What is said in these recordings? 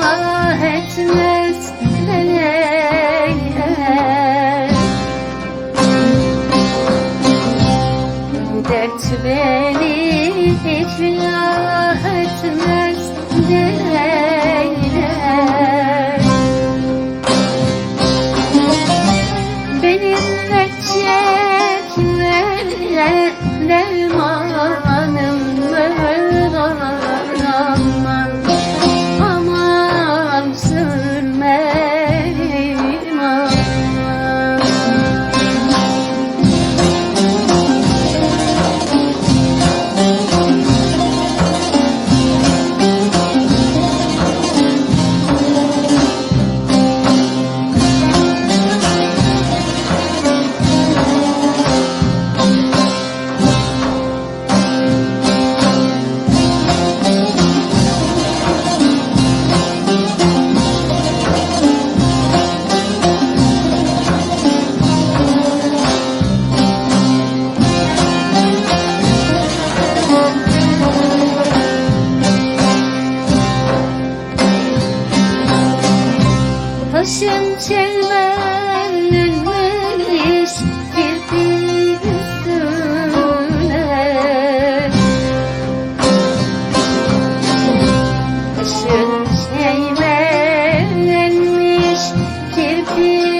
Allah etmez Dert beni iflah etmez neler Benim çekmeler Taşın çelmenlenmiş kirpi üstüne Taşın çelmenlenmiş kirpi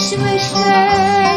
是为谁？